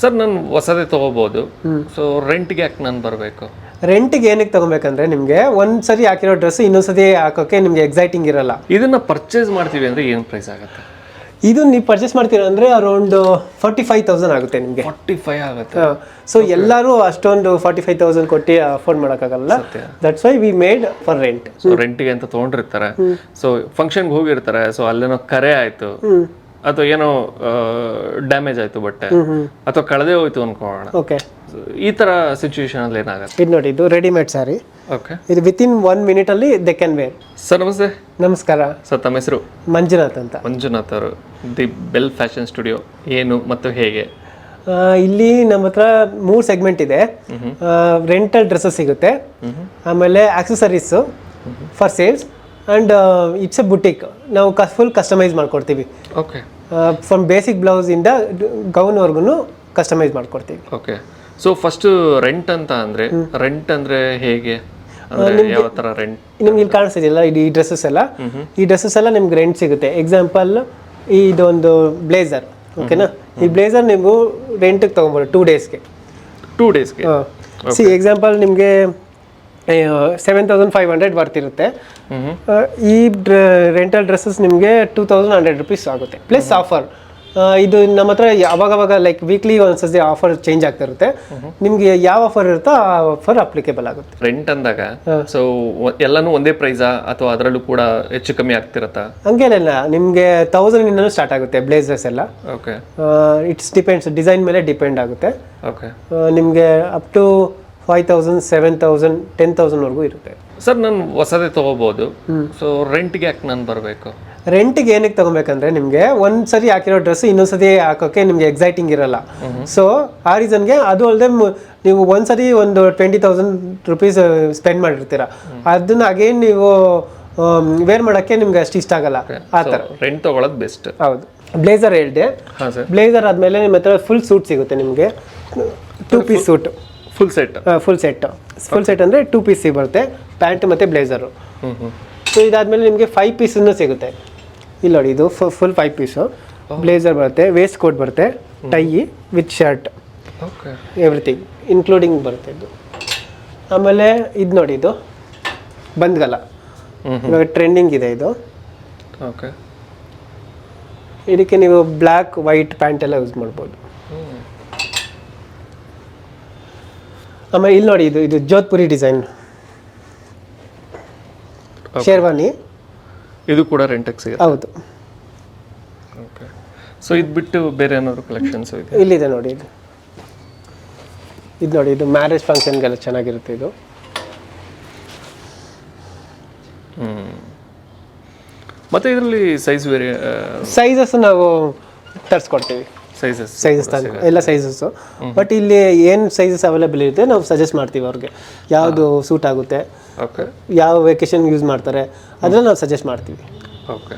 Sir ನಾನು ಹೊಸದೇ ತಗೋಬಹುದು ಸೊ ರೆಂಟ್ಗೆ ಯಾಕೆ ನಾನು ಬರಬೇಕು? ರೆಂಟ್ಗೆ ಏನಕ್ಕೆ ತಗೊಬೇಕಂದ್ರೆ ನಿಮಗೆ ಒಂದ್ಸರಿ ಹಾಕಿರೋ ಡ್ರೆಸ್ ಇನ್ನೊಂದ್ಸತಿ ಹಾಕೋಕೆ ನಿಮಗೆ ಎಕ್ಸೈಟಿಂಗ್ ಇರಲ್ಲ. ಇದನ್ನ ಪರ್ಚೇಸ್ ಮಾಡ್ತೀವಿ ಅಂದ್ರೆ ಏನು ಪ್ರೈಸ್ ಆಗುತ್ತೆ? ಇದು ನೀವು ಪರ್ಚೇಸ್ ಮಾಡ್ತೀರಾ ಅಂದ್ರೆ ಅರೌಂಡ್ ಫಾರ್ಟಿ ಫೈವ್ ತೌಸಂಡ್ ಆಗುತ್ತೆ ನಿಮಗೆ. ಫಾರ್ಟಿ ಫೈವ್ ಆಗುತ್ತೆ ಸೊ ಎಲ್ಲರೂ ಅಷ್ಟೊಂದು ಫಾರ್ಟಿ ಫೈವ್ ತೌಸಂಡ್ ಕೊಟ್ಟು ಅಫೋರ್ಡ್ ಮಾಡೋಕ್ಕಾಗಲ್ಲ. That's why we made for rent so ರೆಂಟಿಗೆ ಅಂತ ತೊಗೊಂಡಿರ್ತಾರೆ. ಸೊ ಫಂಕ್ಷನ್ಗೆ ಹೋಗಿರ್ತಾರೆ. ಸೊ ಅಲ್ಲೇನೋ ಕರೆ ಆಯ್ತು. ಅಥವಾ ಏನೋ ಡ್ಯಾಮೇಜ್ ಆಯ್ತು ಬಟ್ಟೆ ಅಥವಾ ಕಳೆದೇ ಹೋಯ್ತು ಅನ್ಕೋಣ ಓಕೆ ಈ ತರ ಸಿಚುಯೇಷನ್ ಅಲ್ಲಿ ಏನಾಗುತ್ತೆ? ಇದು ನೋಡಿ ಇದು ರೆಡಿಮೇಡ್ ಸ್ಯಾರಿ ಓಕೆ ಇದು ವಿತ್ ಇನ್ ಒನ್ ಮಿನಿಟಲ್ಲಿ ದೆ ಕ್ಯಾನ್ ವೇರ್ ಸರ್ ನಮಸ್ತೆ. ನಮಸ್ಕಾರ. ಸರ್ ತಮ್ಮ ಹೆಸರು? ಮಂಜುನಾಥ್ ಅಂತ. ಮಂಜುನಾಥ್ ಅವರು ದಿ ಬೆಲ್ ಫ್ಯಾಷನ್ ಸ್ಟುಡಿಯೋ ಏನು ಮತ್ತು ಹೇಗೆ? ಇಲ್ಲಿ ನಮ್ಮ ಹತ್ರ ಮೂರು ಸೆಗ್ಮೆಂಟ್ ಇದೆ. ರೆಂಟಲ್ ಡ್ರೆಸ್ಸಸ್ ಸಿಗುತ್ತೆ. ಆಮೇಲೆ accessories for sales and it's a boutique ನಾವು ಫುಲ್ ಕಸ್ಟಮೈಸ್ ಮಾಡ್ಕೊಡ್ತೀವಿ. ಓಕೆ ಫ್ರಮ್ ಬೇಸಿಕ್ ಬ್ಲೌಸಿಂದ ಗೌನ್ವರೆಗೂ ಕಸ್ಟಮೈಸ್ ಮಾಡ್ಕೊಡ್ತೀವಿ. ಓಕೆ ಸೊ ಫಸ್ಟ್ ರೆಂಟ್ ಅಂತ ಅಂದ್ರೆ ರೆಂಟ್ ಅಂದ್ರೆ ಹೇಗೆ? ಯಾವ ಥರ ರೆಂಟ್ ನಿಮ್ಗೆ ಇಲ್ಲಿ ಕಾಣಿಸ್ತಿದೆಯಲ್ಲ ಇದು ಈ ಡ್ರೆಸ್ಸಸ್ ಎಲ್ಲ. ಈ ಡ್ರೆಸ್ಸಸ್ ಎಲ್ಲ ನಿಮ್ಗೆ ರೆಂಟ್ ಸಿಗುತ್ತೆ. ಎಕ್ಸಾಂಪಲ್ ಇದೊಂದು ಬ್ಲೇಸರ್ ಓಕೆನಾ ಈ ಬ್ಲೇಸರ್ ನೀವು ರೆಂಟಿಗೆ ತೊಗೊಬೋದು ಟೂ ಡೇಸ್ಗೆ ಟೂ ಡೇಸ್ಗೆ ಸಿ ಎಕ್ಸಾಂಪಲ್ ನಿಮಗೆ ಸೆವೆನ್ ತೌಸಂಡ್ ಫೈವ್ ಹಂಡ್ರೆಡ್ ಬರ್ತಿರುತ್ತೆ. ಈ ರೆಂಟಲ್ ಡ್ರೆಸ್ಸಸ್ ನಿಮಗೆ ಟೂ ತೌಸಂಡ್ ಹಂಡ್ರೆಡ್ ರುಪೀಸ್ ಆಗುತ್ತೆ. ಪ್ಲಸ್ ಆಫರ್ ಇದು ನಮ್ಮ ಹತ್ರ ಅವಾಗವಾಗ ಲೈಕ್ ವೀಕ್ಲಿ ಒಂದ್ಸತಿ ಆಫರ್ ಚೇಂಜ್ ಆಗ್ತಾ ಇರುತ್ತೆ ನಿಮಗೆ ಯಾವ ಆಫರ್ ಇರುತ್ತೋ ಆ ಆಫರ್ ಅಪ್ಲಿಕೇಬಲ್ ಆಗುತ್ತೆ. ರೆಂಟ್ ಅಂದಾಗ ಸೊ ಎಲ್ಲಾನು ಒಂದೇ ಪ್ರೈಸಾ ಅಥವಾ ಅದರಲ್ಲೂ ಕೂಡ ಹೆಚ್ಚು ಕಮ್ಮಿ ಆಗ್ತಿರತ್ತಾ? ಹಂಗೇನಿಲ್ಲ ನಿಮಗೆ ತೌಸಂಡಿಂದನೂ ಸ್ಟಾರ್ಟ್ ಆಗುತ್ತೆ ಬ್ಲೇಸರ್ಸ್ ಎಲ್ಲ. ಓಕೆ ಇಟ್ಸ್ ಡಿಪೆಂಡ್ಸ್ ಡಿಸೈನ್ ಮೇಲೆ ಡಿಪೆಂಡ್ ಆಗುತ್ತೆ. ಓಕೆ ನಿಮಗೆ up to five thousand seven thousand ten ತೌಸಂಡ್ವರೆಗೂ ಇರುತ್ತೆ. ಸರ್ ನಾನು ಹೊಸದೇ ತೊಗೋಬೋದು. ಸೊ ರೆಂಟ್ಗೆ ಯಾಕೆ ನಾನು ಬರಬೇಕು? ರೆಂಟಿಗೆ ಏನಕ್ಕೆ ತಗೊಬೇಕಂದ್ರೆ ನಿಮಗೆ ಒಂದ್ಸರಿ ಹಾಕಿರೋ ಡ್ರೆಸ್ ಇನ್ನೊಂದ್ಸತಿ ಹಾಕೋಕ್ಕೆ ನಿಮಗೆ ಎಕ್ಸೈಟಿಂಗ್ ಇರಲ್ಲ. ಸೊ ಆ ರೀಸನ್ಗೆ ಅದು ಅಲ್ಲದೆ ನೀವು ಒಂದ್ಸರಿ ಒಂದು ಟ್ವೆಂಟಿ ತೌಸಂಡ್ ರುಪೀಸ್ ಸ್ಪೆಂಡ್ ಮಾಡಿರ್ತೀರ. ಅದನ್ನ ಅಗೇನ್ ನೀವು ವೇರ್ ಮಾಡೋಕ್ಕೆ ನಿಮ್ಗೆ ಅಷ್ಟು ಇಷ್ಟ ಆಗಲ್ಲ. ಆ ಥರ ರೆಂಟ್ ತಗೊಳ್ಳೋದು ಬೆಸ್ಟ್ ಹೌದು. ಬ್ಲೇಸರ್ ಹೇಳಿದೆ. ಹಾಂ ಸರ್ ಬ್ಲೇಸರ್ ಆದಮೇಲೆ ನಿಮ್ಮ ಹತ್ರ ಫುಲ್ ಸೂಟ್ ಸಿಗುತ್ತೆ ನಿಮಗೆ. Two piece suit full set full set full set ಅಂದರೆ ಟೂ ಪೀಸ್ ಬರುತ್ತೆ. ಪ್ಯಾಂಟ್ ಮತ್ತು ಬ್ಲೇಸರು ಸೊ ಇದಾದಮೇಲೆ ನಿಮಗೆ ಫೈವ್ ಪೀಸನ್ನು ಸಿಗುತ್ತೆ. ಇಲ್ಲಿ ನೋಡಿ ಇದು ಫುಲ್ ಫೈವ್ ಪೀಸು ಬ್ಲೇಸರ್ ಬರುತ್ತೆ ವೇಸ್ಟ್ ಕೋಟ್ ಬರುತ್ತೆ tie with shirt okay everything including ಬರುತ್ತೆ ಇದು. ಆಮೇಲೆ ಇದು ನೋಡಿ ಇದು ಬಂದ್ಗಲ್ಲ. ಇವಾಗ ಟ್ರೆಂಡಿಂಗ್ ಇದೆ ಇದು. ಓಕೆ ಇದಕ್ಕೆ ನೀವು ಬ್ಲ್ಯಾಕ್ ವೈಟ್ ಪ್ಯಾಂಟ್ ಎಲ್ಲ ಯೂಸ್ ಮಾಡ್ಬೋದು. ಆಮೇಲೆ ಇಲ್ಲಿ ನೋಡಿ ಇದು ಇದು ಜೋಧ್ಪುರಿ ಡಿಸೈನ್ ಶೇರ್ವಾನಿ. ಇದು ಕೂಡ ರೆಂಟಿಗೆ ಸಿಗುತ್ತೆ. ಹೌದು. ಓಕೆ ಸೊ ಇದು ಬಿಟ್ಟು ಬೇರೆ ಏನಾದ್ರು ಕಲೆಕ್ಷನ್ಸ್ ಇದೆ? ಇಲ್ಲಿದೆ ನೋಡಿ ಇದು. ಇದು ನೋಡಿ ಇದು ಮ್ಯಾರೇಜ್ ಫಂಕ್ಷನ್ಗೆಲ್ಲ ಚೆನ್ನಾಗಿರುತ್ತೆ ಇದು. ಮತ್ತೆ ಇದರಲ್ಲಿ ಸೈಜ್ ಬೇರೆ ಸೈಜಸ್ ನಾವು ತರಿಸ್ಕೊಡ್ತೀವಿ. ಸೈಜಸ್ ಸೈಜಸ್ ತಂದು ಎಲ್ಲ ಸೈಜಸ್ ಬಟ್ ಇಲ್ಲಿ ಏನು ಸೈಜಸ್ ಅವೈಲೇಬಲ್ ಇರುತ್ತೆ ನಾವು ಸಜೆಸ್ಟ್ ಮಾಡ್ತೀವಿ ಅವ್ರಿಗೆ. ಯಾವುದು ಸೂಟ್ ಆಗುತ್ತೆ. ಯಾವ ವೆಕೇಶನ್ ಯೂಸ್ ಮಾಡ್ತಾರೆ. ಅದನ್ನ ನಾವು ಸಜೆಸ್ಟ್ ಮಾಡ್ತೀವಿ. ಓಕೆ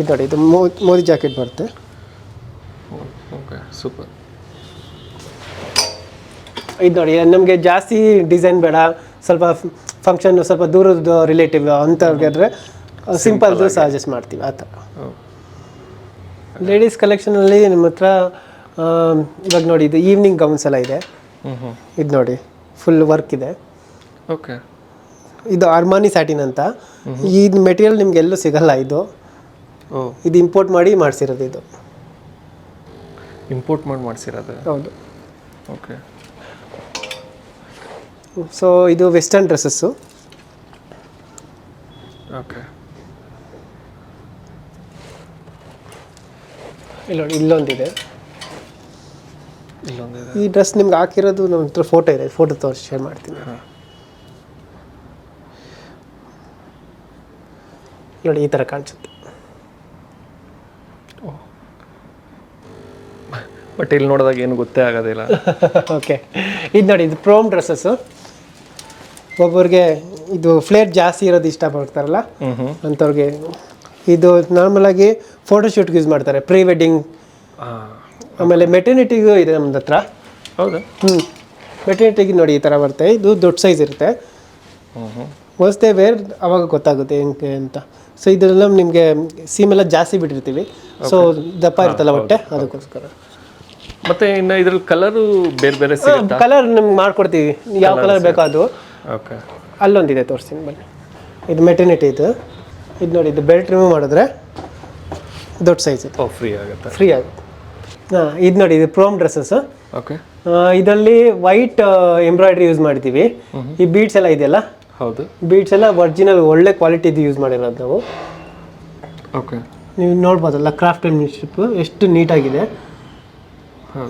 ಇದು ನೋಡಿ ಇದು ಮೋದಿ ಜಾಕೆಟ್ ಬರುತ್ತೆ. ಓಕೆ ಸೂಪರ್ ಇದು ನೋಡಿ ನಮಗೆ ಜಾಸ್ತಿ ಡಿಸೈನ್ ಬೇಡ. ಸ್ವಲ್ಪ ಫಂಕ್ಷನ್ ಸ್ವಲ್ಪ ದೂರದ ರಿಲೇಟಿವ್ ಅಂಥವ್ರಿಗೆ ಆದರೆ ಸಿಂಪಲ್ದು ಸಜೆಸ್ಟ್ ಮಾಡ್ತೀವಿ ಆ ಥರ. ಲೇಡೀಸ್ ಕಲೆಕ್ಷನಲ್ಲಿ ನಿಮ್ಮ ಹತ್ರ ಇವಾಗ ನೋಡಿ ಇದು ಈವ್ನಿಂಗ್ ಗೌನ್ಸ್ ಎಲ್ಲ ಇದೆ. ಇದು ನೋಡಿ ಫುಲ್ ವರ್ಕ್ ಇದೆ. ಓಕೆ ಇದು ಅರ್ಮಾನಿ ಸ್ಯಾಟಿನ್ ಅಂತ. ಈ ಮೆಟೀರಿಯಲ್ ನಿಮ್ಗೆ ಎಲ್ಲೂ ಸಿಗಲ್ಲ ಇದು. ಇದು ಇಂಪೋರ್ಟ್ ಮಾಡಿ ಮಾಡಿಸಿರೋದು ಇದು. ಇಂಪೋರ್ಟ್ ಮಾಡಿ ಮಾಡಿಸಿರೋದು? ಹೌದು. ಓಕೆ ಸೊ ಇದು ವೆಸ್ಟರ್ನ್ ಡ್ರೆಸ್ಸಸ್ಸು ಓಕೆ ಇಲ್ಲಿ ಇಲ್ಲೊಂದಿದೆ. ಇಲ್ಲೊಂದಿದೆ. ಈ ಡ್ರೆಸ್ ನಿಮ್ಗೆ ಹಾಕಿರೋದು ನಮ್ಮ ಹತ್ರ ಫೋಟೋ ಇದೆ ಫೋಟೋ ತೋರಿಸಿ ಶೇರ್ ಮಾಡ್ತೀನಿ. ನೋಡಿ ಈ ಥರ ಕಾಣಿಸುತ್ತೆ. ಬಟ್ ಇಲ್ಲಿ ನೋಡಿದಾಗ ಏನು ಗೊತ್ತೇ ಆಗೋದಿಲ್ಲ. ಓಕೆ ಇದು ನೋಡಿ ಇದು ಪ್ರೋಮ್ ಡ್ರೆಸ್ಸಸ್ಸು ಒಬ್ಬರಿಗೆ ಇದು ಫ್ಲೇರ್ ಜಾಸ್ತಿ ಇರೋದು ಇಷ್ಟಪಡ್ತಾರಲ್ಲ? ಅಂಥವ್ರಿಗೆ ಇದು ನಾರ್ಮಲಾಗಿ ಫೋಟೋಶೂಟ್ಗೆ ಯೂಸ್ ಮಾಡ್ತಾರೆ ಪ್ರೀ ವೆಡ್ಡಿಂಗ್ ಆಮೇಲೆ ಮೆಟರ್ನಿಟಿಗೂ ಇದೆ ನಮ್ದು ಹತ್ರ. ಹೌದಾ? ಹ್ಞೂ ಮೆಟರ್ನಿಟಿಗೆ ನೋಡಿ ಈ ಥರ ಬರುತ್ತೆ ಇದು ದೊಡ್ಡ ಸೈಜ್ ಇರುತ್ತೆ. ವಸ್ತೆ ವೇರ್ ಅವಾಗ ಗೊತ್ತಾಗುತ್ತೆ ಹೆಂಗೆ ಅಂತ. ಸೊ ಇದೆಲ್ಲ ನಿಮಗೆ ಸೀಮೆಲ್ಲ ಜಾಸ್ತಿ ಬಿಟ್ಟಿರ್ತೀವಿ. ಸೊ ದಪ್ಪ ಇರುತ್ತಲ್ಲ ಹೊಟ್ಟೆ ಅದಕ್ಕೋಸ್ಕರ. ಮತ್ತೆ ಇನ್ನು ಇದ್ರಲ್ಲಿ ಕಲರು ಬೇರೆ ಬೇರೆ ಕಲರ್ ನಿಮ್ಗೆ ಮಾಡ್ಕೊಡ್ತೀವಿ. ಯಾವ ಕಲರ್ ಬೇಕೋ ಅದು. ಓಕೆ ಅಲ್ಲೊಂದಿದೆ ತೋರಿಸ್ತೀನಿ ಬನ್ನಿ. ಇದು ಮೆಟರ್ನಿಟಿ ಇದು ಇದು ನೋಡಿ ಇದು ಬೆಲ್ಟ್ ರಿಮೂವ್ ಮಾಡಿದ್ರೆ ದೊಡ್ಡ ಸೈಜ್ ಇದು ಫ್ರೀ ಆಗುತ್ತೆ. ಫ್ರೀ ಆಗುತ್ತೆ. ಹಾಂ ಇದು ನೋಡಿ ಇದು ಪ್ರೋಮ್ ಡ್ರೆಸ್ಸಸ್ ಓಕೆ ಇದರಲ್ಲಿ ವೈಟ್ ಎಂಬ್ರಾಯ್ಡ್ರಿ ಯೂಸ್ ಮಾಡ್ತೀವಿ. ಈ ಬೀಡ್ಸ್ ಎಲ್ಲ ಇದೆಯಲ್ಲ? ಹೌದು. ಬೀಡ್ಸ್ ಎಲ್ಲ ಒರಿಜಿನಲ್ ಒಳ್ಳೆ ಕ್ವಾಲಿಟಿದು ಯೂಸ್ ಮಾಡಿರೋದು ನಾವು. ಓಕೆ ನೀವು ನೋಡ್ಬೋದಲ್ಲ ಕ್ರಾಫ್ಟ್ ಮಿನ್ಶಿಪ್ ಎಷ್ಟು ನೀಟಾಗಿದೆ.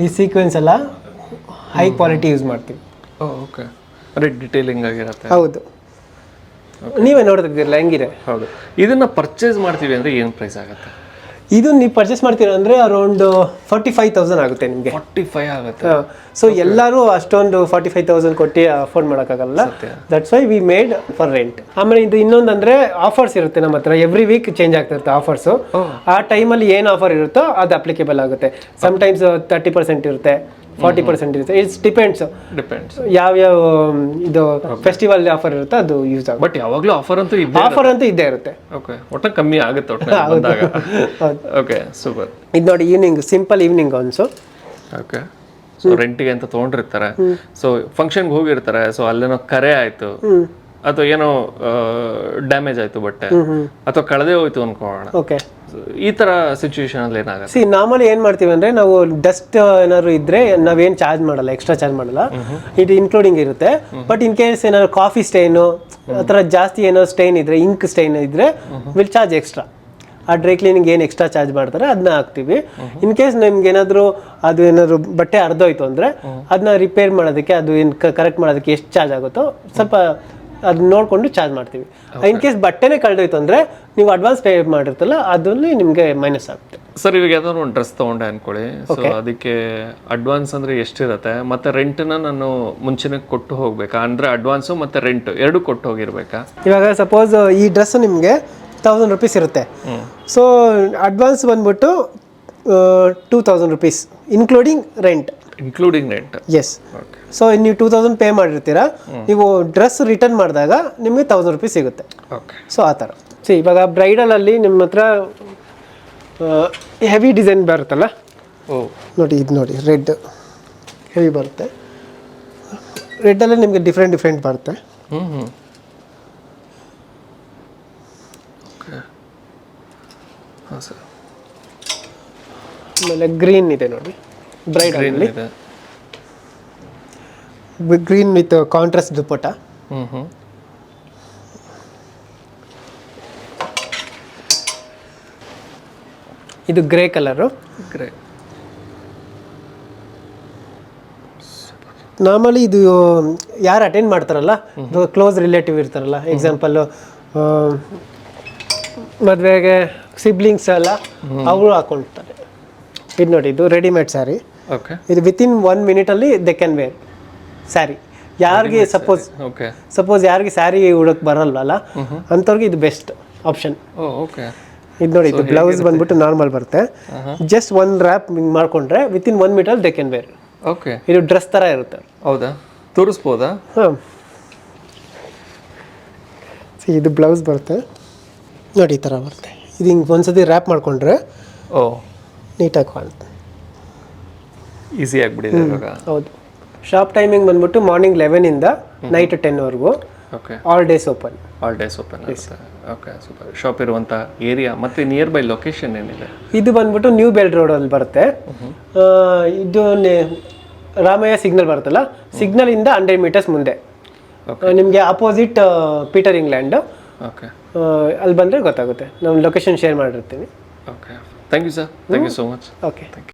ಈ ಸೀಕ್ವೆನ್ಸ್ ಎಲ್ಲ ಹೈ ಕ್ವಾಲಿಟಿ ಯೂಸ್ ಮಾಡ್ತೀವಿ. ಓ ಓಕೆ ರೆಡ್ ಡಿಟೇಲಿಂಗ್ ಆಗಿರುತ್ತೆ. ಹೌದು. ನೀವೇ ನೋಡ್ತಿದ್ದೀರಲ್ಲ ಹೆಂಗಿದೆ? ಹೌದು. ಇದನ್ನ ಪರ್ಚೇಸ್ ಮಾಡ್ತೀವಿ ಅಂದ್ರೆ ಏನು ಪ್ರೈಸ್ ಆಗುತ್ತೆ? ಇದು ನೀವು ಪರ್ಚೇಸ್ ಮಾಡ್ತೀರಾ ಅಂದರೆ ಅರೌಂಡ್ ಫಾರ್ಟಿ ಫೈವ್ ತೌಸಂಡ್ ಆಗುತ್ತೆ ನಿಮಗೆ. ಫಾರ್ಟಿ ಫೈವ್ ಆಗುತ್ತೆ ಸೊ ಎಲ್ಲರೂ ಅಷ್ಟೊಂದು ಫಾರ್ಟಿ ಫೈವ್ ತೌಸಂಡ್ ಕೊಟ್ಟು ಅಫೋರ್ಡ್ ಮಾಡೋಕ್ಕಾಗಲ್ಲ. That's why we made for rent ಆಮೇಲೆ ಇದು ಇನ್ನೊಂದು ಅಂದರೆ ಆಫರ್ಸ್ ಇರುತ್ತೆ ನಮ್ಮ ಹತ್ರ. ಎವ್ರಿ ವೀಕ್ ಚೇಂಜ್ ಆಗ್ತಿರುತ್ತೆ ಆಫರ್ಸು ಆ ಟೈಮಲ್ಲಿ ಏನು ಆಫರ್ ಇರುತ್ತೋ ಅದು ಅಪ್ಲಿಕೇಬಲ್ ಆಗುತ್ತೆ. ಟೈಮ್ಸ್ ತರ್ಟಿ ಪರ್ಸೆಂಟ್ ಇರುತ್ತೆ. ಫಾರ್ಟಿ ಪರ್ಸೆಂಟ್ ಇರುತ್ತೆ. ಇಟ್ಸ್ ಡಿಪೆಂಡ್ಸ್ ಡಿಪೆಂಡ್ಸ್ ಯಾವ್ಯಾವ ಇದು ಫೆಸ್ಟಿವಲ್ ಆಫರ್ ಇರುತ್ತೆ ಅದು ಯೂಸ್ ಆಗುತ್ತೆ. ಬಟ್ ಯಾವಾಗಲೂ ಆಫರ್ ಅಂತೂ ಇದೆ ಆಫರ್ ಅಂತೂ ಇದ್ದೇ ಇರುತ್ತೆ. ಓಕೆ ಒಟ್ಟು ಕಮ್ಮಿ ಆಗುತ್ತೆ ಒಟ್ಟು ಬಂದಾಗ. ಓಕೆ ಸೂಪರ್ ಇದು ನೋಡಿ ಈವ್ನಿಂಗ್ ಸಿಂಪಲ್ ಈವ್ನಿಂಗ್ ಆನ್ಸು ಓಕೆ ಸೊ ರೆಂಟಿಗೆ ಅಂತ ತೊಗೊಂಡಿರ್ತಾರೆ. ಸೊ ಫಂಕ್ಷನ್ಗೆ ಹೋಗಿರ್ತಾರೆ. ಸೊ ಅಲ್ಲೇನೋ ಕರೆ ಆಯ್ತು. ಅಥವಾ ಏನೋ ಡ್ಯಾಮೇಜ್ ಆಯ್ತು ಬಟ್ಟೆ. ಅಥವಾ ಕಳೆದೇ ಹೋಯ್ತು ಅನ್ಕೋಣ ಓಕೆ ಈ ತರ ಸಿಚುವೇಶನ್ ಅಲ್ಲಿ ಏನಾಗುತ್ತೆ? ಸಿ ನಾರ್ಮಲಿ ಏನು ಮಾಡ್ತೀವಿ ಅಂದರೆ ನಾವು ಡಸ್ಟ್ ಏನಾದ್ರು ಇದ್ದರೆ ನಾವೇನು ಚಾರ್ಜ್ ಮಾಡಲ್ಲ ಎಕ್ಸ್ಟ್ರಾ ಚಾರ್ಜ್ ಮಾಡಲ್ಲ. ಇದು ಇನ್ಕ್ಲೂಡಿಂಗ್ ಇರುತ್ತೆ. ಬಟ್ ಇನ್ ಕೇಸ್ ಏನಾದ್ರು ಕಾಫಿ ಸ್ಟೈನು ಆ ಥರ ಜಾಸ್ತಿ ಏನೋ ಸ್ಟೈನ್ ಇದ್ರೆ ಇಂಕ್ ಸ್ಟೈನ್ ಇದ್ರೆ ವಿಲ್ ಚಾರ್ಜ್ ಎಕ್ಸ್ಟ್ರಾ ಆ ಡ್ರೈ ಕ್ಲೀನಿಂಗ್ ಏನು ಎಕ್ಸ್ಟ್ರಾ ಚಾರ್ಜ್ ಮಾಡ್ತಾರೆ ಅದನ್ನ ಹಾಕ್ತೀವಿ. ಇನ್ ಕೇಸ್ ನಿಮ್ಗೆ ಏನಾದರೂ ಅದು ಏನಾದ್ರು ಬಟ್ಟೆ ಅರ್ಧೋಯ್ತು ಅಂದರೆ ಅದನ್ನ ರಿಪೇರ್ ಮಾಡೋದಕ್ಕೆ ಅದು ಏನು ಕರೆಕ್ಟ್ ಮಾಡೋದಕ್ಕೆ ಎಷ್ಟು ಚಾರ್ಜ್ ಆಗುತ್ತೋ ಸ್ವಲ್ಪ ಅದನ್ನ ನೋಡಿಕೊಂಡು ಚಾರ್ಜ್ ಮಾಡ್ತೀವಿ. ಇನ್ ಕೇಸ್ ಬಟ್ಟೆನೇ ಕಳೆದೋಯ್ತು ಅಂದರೆ ನೀವು ಅಡ್ವಾನ್ಸ್ ಪೇ ಮಾಡಿರ್ತಲ್ಲ ಅದರಲ್ಲಿ ನಿಮಗೆ ಮೈನಸ್ ಆಗುತ್ತೆ. ಸರ್ ಇವಾಗ ಯಾವ್ದಾದ್ರು ಒಂದು ಡ್ರೆಸ್ ತಗೊಂಡೆ ಅನ್ಕೊಳ್ಳಿ. ಸೊ ಅದಕ್ಕೆ ಅಡ್ವಾನ್ಸ್ ಅಂದ್ರೆ ಎಷ್ಟಿರುತ್ತೆ? ಮತ್ತೆ ರೆಂಟ್ನ ನಾನು ಮುಂಚೆನೆ ಕೊಟ್ಟು ಹೋಗ್ಬೇಕಾ? ಅಂದ್ರೆ ಅಡ್ವಾನ್ಸು ಮತ್ತೆ ರೆಂಟ್ ಎರಡು ಕೊಟ್ಟು ಹೋಗಿರ್ಬೇಕಾ? ಇವಾಗ ಸಪೋಸ್ ಈ ಡ್ರೆಸ್ ನಿಮಗೆ ತೌಸಂಡ್ ರುಪೀಸ್ ಇರುತ್ತೆ. ಸೊ ಅಡ್ವಾನ್ಸ್ ಬಂದ್ಬಿಟ್ಟು two thousand rupees including rent including rent yes so ನೀವು ಟೂ ತೌಸಂಡ್ ಪೇ ಮಾಡಿರ್ತೀರಾ ನೀವು ಡ್ರೆಸ್ ರಿಟರ್ನ್ ಮಾಡಿದಾಗ ನಿಮಗೆ ತೌಸಂಡ್ ರುಪೀಸ್ ಸಿಗುತ್ತೆ. ಓಕೆ ಸೊ ಆ ಥರ. ಸೊ ಇವಾಗ ಬ್ರೈಡಲಲ್ಲಿ ನಿಮ್ಮ ಹತ್ರ ಹೆವಿ ಡಿಸೈನ್ ಬರುತ್ತಲ್ಲ? ಓ. ನೋಡಿ ಇದು ನೋಡಿ ರೆಡ್ ಹೆವಿ ಬರುತ್ತೆ. ರೆಡ್ಡಲ್ಲೇ ನಿಮಗೆ ಡಿಫ್ರೆಂಟ್ ಡಿಫ್ರೆಂಟ್ ಬರುತ್ತೆ ಹ್ಮ್ ಹ್ಮ್ ಓಕೆ ಹಾಂ ಸರ್ ಆಮೇಲೆ ಗ್ರೀನ್ ಇದೆ ನೋಡಿ. ಬ್ರೈಡಲ್ಲಿ ಇದೆ. Green with contrast dupatta hmm hmm. ಇದು ಗ್ರೇ ಕಲರು ಗ್ರೇ ನಾರ್ಮಲಿ ಇದು ಯಾರು ಅಟೆಂಡ್ ಮಾಡ್ತಾರಲ್ಲ ಕ್ಲೋಸ್ ರಿಲೇಟಿವ್ ಇರ್ತಾರಲ್ಲ ಎಕ್ಸಾಂಪಲ್ಲು ಮದುವೆಗೆ ಸಿಬ್ಲಿಂಗ್ಸ್ ಎಲ್ಲ ಅವರು ಹಾಕೊಳ್ತಾರೆ ಇದು ನೋಡಿ ಇದು ರೆಡಿಮೇಡ್ ಸ್ಯಾರಿ ಓಕೆ ಇದು ವಿತಿನ್ ಒನ್ ಮಿನಿಟಲ್ಲಿ ದೆ ಕ್ಯಾನ್ ವೇರ್ ಸ್ಯಾರಿ ಯಾರಿಗೆ ಸಪೋಸ್ ಓಕೆ ಸಪೋಸ್ ಯಾರಿಗೆ ಸ್ಯಾರಿ ಉಡೋಕೆ ಬರಲ್ವಲ್ಲ ಅಂಥವ್ರಿಗೆ ಇದು ಬೆಸ್ಟ್ ಆಪ್ಷನ್ ಓಕೆ ಇದು ನೋಡಿ ಇದು ಬ್ಲೌಸ್ ಬಂದ್ಬಿಟ್ಟು ನಾರ್ಮಲ್ ಬರುತ್ತೆ. ಜಸ್ಟ್ ಒನ್ ರ್ಯಾಪ್ ಹಿಂಗೆ ಮಾಡ್ಕೊಂಡ್ರೆ ವಿತಿನ್ ಒನ್ ಮಿನಿಟಲ್ಲಿ ದೆ ಕ್ಯಾನ್ ವೇರ್ ಓಕೆ ಇದು ಡ್ರೆಸ್ ಥರ ಇರುತ್ತೆ. ಹೌದಾ? ತೋರಿಸ್ಬೋದಾ? ಹಾಂ. ಇದು ಬ್ಲೌಸ್ ಬರುತ್ತೆ. ನೋಡಿ ಈ ಥರ ಬರುತ್ತೆ. ಇದು ಹಿಂಗೆ ಒಂದ್ಸತಿ ರ್ಯಾಪ್ ಮಾಡ್ಕೊಂಡ್ರೆ ಓ. ನೀಟಾಗಿ ಕಾಣುತ್ತೆ. ಈಸಿ ಆಗಿಬಿಟ್ಟಿದೆ ಇವಾಗ. ಹೌದು. ಶಾಪ್ ಟೈಮಿಂಗ್ ಬಂದ್ಬಿಟ್ಟು ಮಾರ್ನಿಂಗ್ ಲೆವೆನಿಂದ night ಟೆನ್ವರೆಗೂ okay all days open all days open okay super shop ಇರುವಂಥ ಏರಿಯಾ ಮತ್ತು ನಿಯರ್ ಬೈ ಲೊಕೇಶನ್ ಏನಿದೆ? ಇದು ಬಂದ್ಬಿಟ್ಟು ನ್ಯೂ ಬೆಲ್ಟ್ ರೋಡಲ್ಲಿ ಬರುತ್ತೆ. ಇದು ರಾಮಯ್ಯ ಸಿಗ್ನಲ್ ಬರುತ್ತಲ್ಲ? ಸಿಗ್ನಲಿಂದ ಹಂಡ್ರೆಡ್ ಮೀಟರ್ಸ್ ಮುಂದೆ. ನಿಮಗೆ ಅಪೋಸಿಟ್ ಪೀಟರ್ ಇಂಗ್ಲೆಂಡ್ ಓಕೆ ಅಲ್ಲಿ ಬಂದರೆ ಗೊತ್ತಾಗುತ್ತೆ. ನಾನು ಲೊಕೇಶನ್ ಶೇರ್ ಮಾಡಿರ್ತೀನಿ okay thank you sir thank you so much okay